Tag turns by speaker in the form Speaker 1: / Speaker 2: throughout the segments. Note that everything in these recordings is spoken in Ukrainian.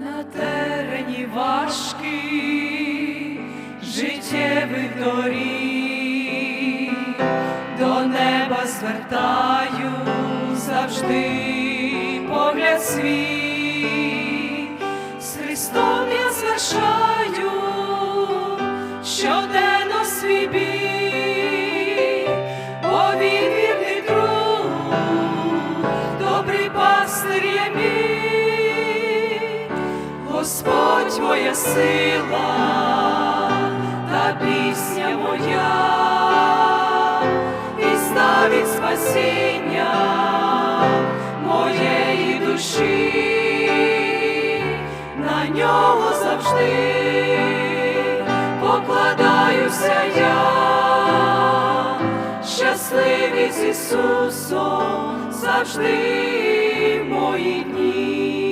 Speaker 1: на терені важкі життєвих доріг, до неба звертаю завжди погляд свій, Господь моя сила та пісня моя, і ставить спасіння моєї душі, на нього завжди покладаюся я, щасливий з Ісусом завжди мої дні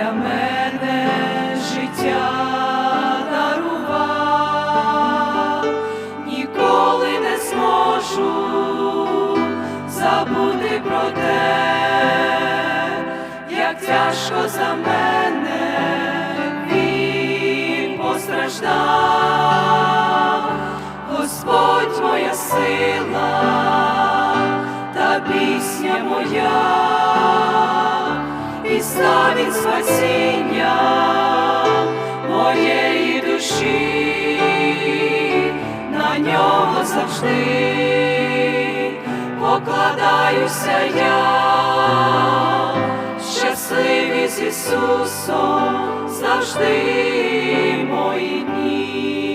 Speaker 1: для мене життя дарував, ніколи не зможу забути про те, як тяжко за мене він постраждав. Господь моя сила та пісня моя, і ставить спасіння моєї душі, на нього завжди покладаюся я, щасливий з Ісусом завжди мої дні.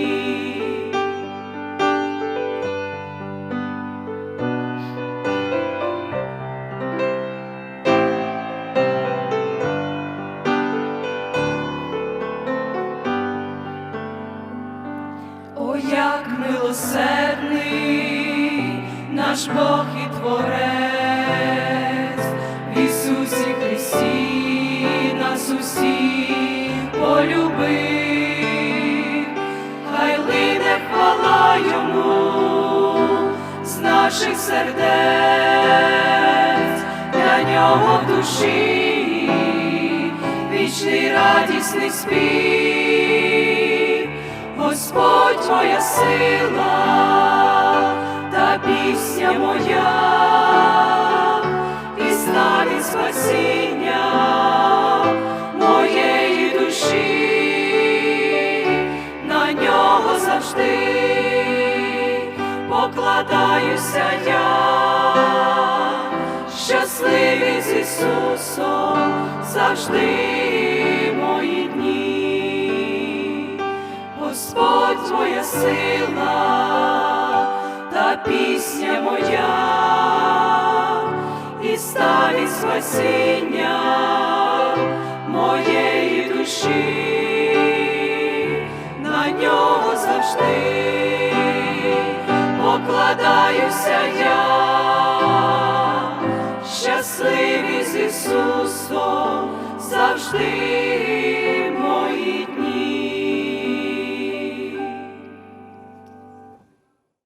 Speaker 1: Милосердний наш Бог і Творець, в Ісусі Христі нас усі полюбив, хай лине хвала йому з наших сердець, для нього в душі вічний радісний спів. Господь моя сила та пісня моя, і славі спасіння моєї душі, на нього завжди покладаюся я, щасливий з Ісусом завжди Господь моя сила та пісня моя, і ставить спасіння моєї душі, на нього завжди покладаюся я, щасливий з Ісусом завжди